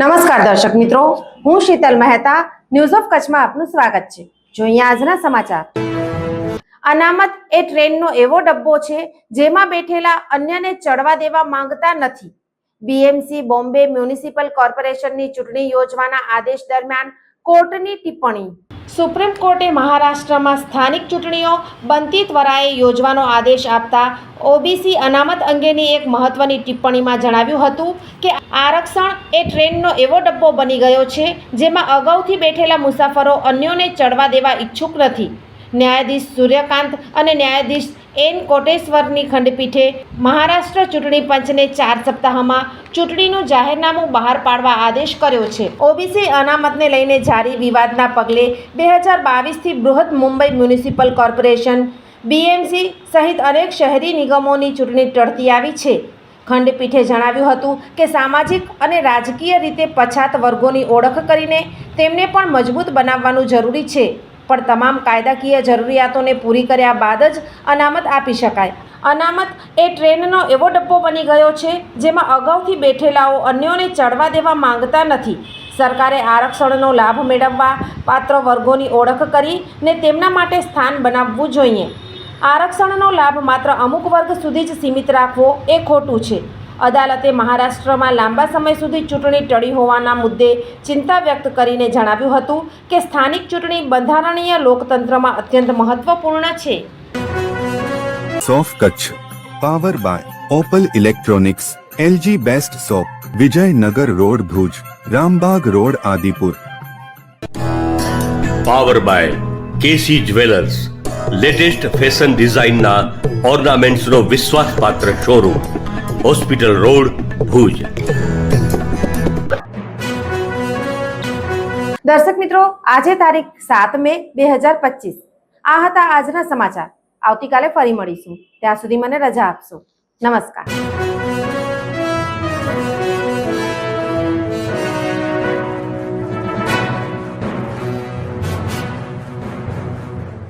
નમસ્કાર દર્શક મિત્રો, હું શીતલ મહેતા ન્યૂઝ ઓફ કચ્છમાં આપનું સ્વાગત છે. જોઈએ આજના સમાચાર. અનામત એ ટ્રેનનો એવો ડબ્બો છે જેમાં બેઠેલા અન્યને ચડવા દેવા માંગતા નથી. બીએમસી બોમ્બે મ્યુનિસિપલ કોર્પોરેશનની ચૂંટણી યોજવાના આદેશ દરમિયાન કોર્ટની ટિપ્પણી. સુપ્રીમ કોર્ટે મહારાષ્ટ્રમાં સ્થાનિક ચૂંટણીઓ બનતી ત્વરાએ યોજવાનો આદેશ આપતા ઓબીસી અનામત અંગેની એક મહત્વની ટિપ્પણીમાં જણાવ્યું હતું કે આરક્ષણ એ ટ્રેનનો એવો ડબ્બો બની ગયો છે જેમાં અગાઉથી બેઠેલા મુસાફરો અન્યોને ચડવા દેવા ઈચ્છુક નથી. ન્યાયાધીશ સૂર્યકાંત અને ન્યાયાધીશ એન કોટેશ્વરની ખંડપીઠે મહારાષ્ટ્ર ચૂંટણી પંચને ચાર સપ્તાહમાં ચૂંટણીનું જાહેરનામું બહાર પાડવા આદેશ કર્યો છે. ઓબીસી અનામતને લઈને જારી વિવાદના પગલે બે હજાર બાવીસથી બૃહદ મુંબઈ મ્યુનિસિપલ કોર્પોરેશન, બીએમસી સહિત અનેક શહેરી નિગમોની ચૂંટણી ટળતી આવી છે. ખંડપીઠે જણાવ્યું હતું કે સામાજિક અને રાજકીય રીતે પછાત વર્ગોની ઓળખ કરીને તેમને પણ મજબૂત બનાવવાનું જરૂરી છે. પણ તમામ કાયદાકીય જરૂરિયાતોને પૂરી કર્યા બાદ જ અનામત આપી શકાય. અનામત એ ટ્રેનનો એવો ડબ્બો બની ગયો છે જેમાં અગાઉથી બેઠેલાઓ અન્યોને ચડવા દેવા માંગતા નથી. સરકારે આરક્ષણનો લાભ મેળવવા પાત્ર વર્ગોની ઓળખ કરી ને તેમના માટે સ્થાન બનાવવું જોઈએ. આરક્ષણનો લાભ માત્ર અમુક વર્ગ સુધી જ સીમિત રાખવો એ ખોટું છે. અદાલતે મહારાષ્ટ્રમાં લાંબા સમય સુધી ચૂંટણી ટળી હોવાના મુદ્દે ચિંતા વ્યક્ત કરીને જણાવ્યું હતું કે સ્થાનિક ચૂંટણી બંધારણીય લોકતંત્રમાં અત્યંત મહત્વપૂર્ણ છે. સોફ Kutch power by opal electronics LG best shop Vijaynagar road Bhuj Rambaug road Adipur. Power by KC jewellers latest fashion ડિઝાઇનના ઓર્નામેન્ટ્સનો વિશ્વાસપાત્ર શોરૂમ. Hospital road Bhuj. દર્શક મિત્રો, આજે તારીખ સાત મે બે હજાર પચીસ. આ હતા આજના સમાચાર. આવતીકાલે ફરી મળીશું. ત્યાં સુધી મને રજા આપશો. નમસ્કાર.